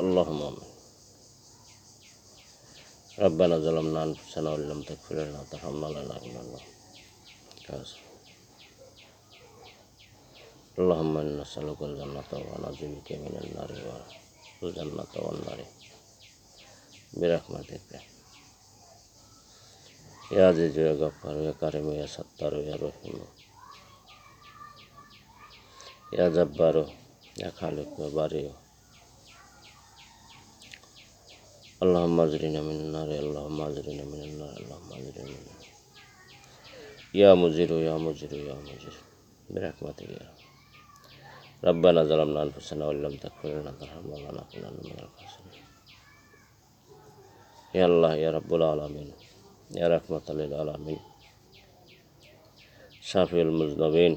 اللهم آمين ربنا ظلمنا أنفسنا وإن لم تغفر لنا وترحمنا لنكونن من الخاسرين اللهم إنا نسألك الجنة ونعوذ بك من النار والجنة والنار برحمتك يا عزيز يا غفار يا كريم يا ستار يا رحيم يا جبار يا خالق يا بارئ اللهم اجرنا من النار اللهم اجرنا من النار اللهم اجرنا من النار. يا مجير يا مجير يا مجير. برحمتك يا ربنا ظلمنا أنفسنا وإن لم تغفر لنا وترحمنا لنكونن من الخاسرين. يا الله يا رب العالمين يا رحمة للعالمين. شافي المذنبين.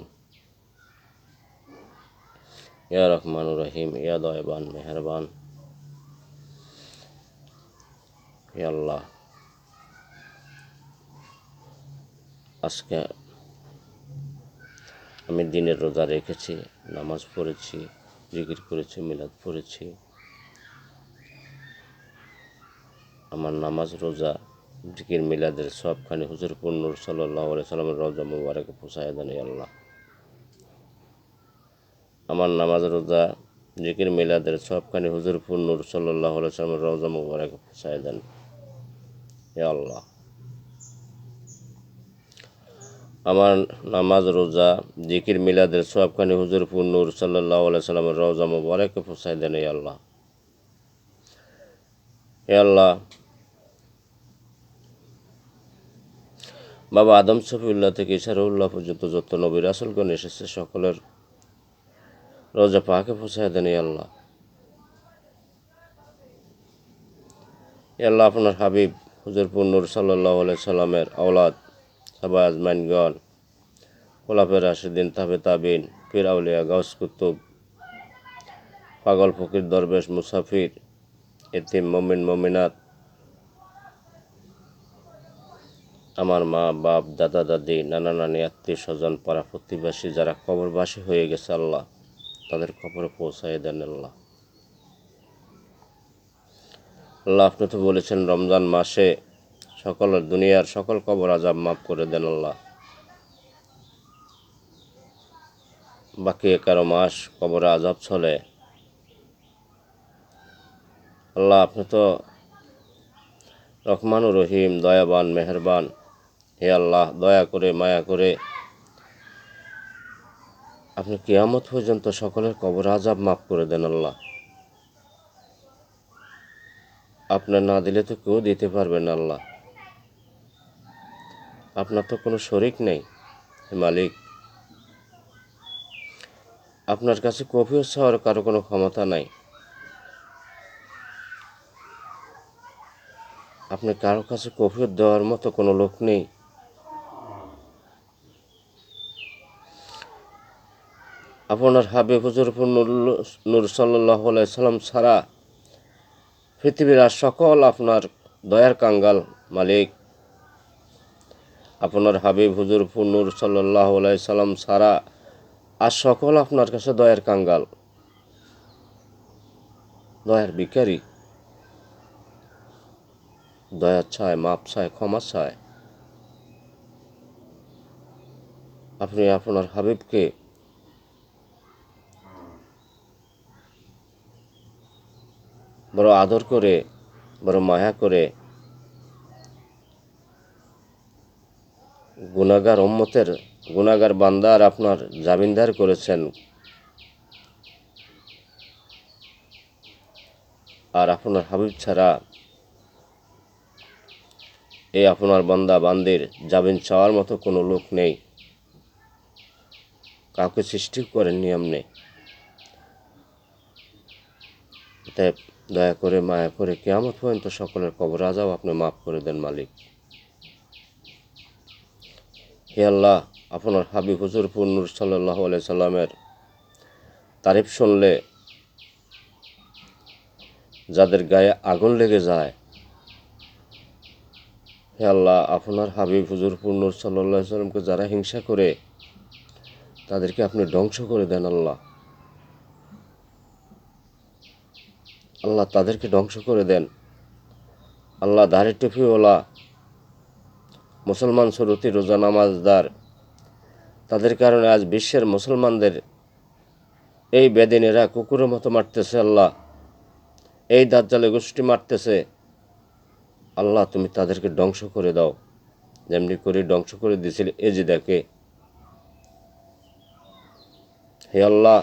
يا رحمن الرحيم يا ضعبان مهربان. হে আল্লাহ আজকে আমি দিনের রোজা রেখেছি, নামাজ পড়েছি, জিকির করেছি, মিলাদ পড়েছি। আমার নামাজ, রোজা, জিকির, মিলাদের সবখানি হুজুর পূর্ণুর সাল্লাহ সাল্লামের রোজা মুবারক পোষায় দেন আল্লাহ। আমার নামাজ, রোজা, জিকির, মিলাদের সবখানি হুজুর পূর্ণুর সাল্লাহ সাল্লামের রোজা মুবারক পোষায় দেন। হে আল্লাহ। আমার নামাজ, রোজা, জিকির, মিলাদের সবখানি হুজুর পূর্ণুর সাল্লাহ সাল্লামের রোজা মুবারক পোষায় দেন হে আল্লাহ। হে আল্লাহ, বাবা আদম শফিউল্লাহ থেকে ইশারুল্লাহ পর্যন্ত যত নবীর আসলগণ এসেছে, সকলের রোজা পাকে পৌঁছায় দেন আল্লাহ। আল্লাহ, আপনার হাবিব হুজুর পুন্নুর সাল্লাহ সাল্লামের আওলাদ সাবা আজমাইনগণ গোলাপের রাশিদিন তাবে তাবিন, পীর আউলিয়া, গাউস কুতুব, পাগল ফকির, দরবেশ, মুসাফির, এতিম, মমিন, মমিনাত, আমার মা, বাপ, দাদা, দাদি, নানা, নানি, আত্মীয় স্বজন, পাড়া প্রতিবাসী যারা কবরবাসী হয়ে গেছে আল্লাহ, তাদের কবরে পৌঁছাই দেন আল্লাহ। আল্লাহ আপনি তো বলেছেন, রমজান মাসে সকল দুনিয়ার সকল কবর আজাব মাফ করে দেন আল্লাহ। বাকি এগারো মাস কবরে আজাব চলে। আল্লাহ আপনি তো রহমানুর রহিম, দয়াবান, মেহরবান। হে আল্লাহ, দয়া করে, মায়া করে আপনি কিয়ামত পর্যন্ত সকলের কবর আজাব মাফ করে দেন আল্লাহ। আপনার না দিলে তো কেউ দিতে পারবেন আল্লাহ। আপনার তো কোনো শরিক নেই, মালিক। আপনার কাছে কফিও চাওয়ার কারও কোনো ক্ষমতা নাই। আপনি কারও কাছে কফিয়ত দেওয়ার মতো কোনো লোক নেই। আপনার হাবিব হুজুরপুর নূর সাল্লাহ সাল্লাম ছাড়া পৃথিবীর সকল আপনার দয়ার কাঙ্গাল মালিক। আপনার হাবিব হুজুরপুর নূর সাল্লাহ সাল্লাম সারা আর সকল আপনার কাছে দয়ার কাঙ্গাল, দয়ার বিকারী দয়া চায় মাপ চায় ক্ষমা চায় আপনি আপনার হাবিবকে বড় আদর করে, বড় মায়া করে গুণাগার উম্মতের গুণাগার বান্দার আপনার জামিনদার করেছেন। আর আপনার হাবিব ছাড়া এই আপনার বান্দা, বান্দির জামিন চাওয়ার মতো কোনো লোক নেই। কাউকে সৃষ্টি করেন নিয়ম নেই তাই দয়া করে মায়া করে কেমন পর্যন্ত সকলের কবর আজাও আপনি মাফ করে দেন, মালিক। হে আল্লাহ, আপনার হাবিব হুজুর পুন্নুর সাল্লাহ সাল্লামের তারিফ শুনলে যাদের গায়ে আগুন লেগে যায়, হে আল্লাহ, আপনার হাবিব হুজুর পূর্ণুর সাল্লাহ সাল্লামকে যারা হিংসা করে, তাদেরকে আপনি ধ্বংস করে দেন, আল্লাহ। আল্লাহ তাদেরকে ধ্বংস করে দেন। আল্লাহ দাড়ি টুপিওয়ালা, মুসলমান সুরতি রোজা নামাজদার, তাদের কারণে আজ বিশ্বের মুসলমানদের এই বেদিনেরা কুকুরের মতো মারতেছে আল্লাহ। এই দাজ্জালে গোষ্ঠী মারতেছে। আল্লাহ, তুমি তাদেরকে ধ্বংস করে দাও। যেমনি করে ধ্বংস করে দিয়েছিল এজিদাকে হে আল্লাহ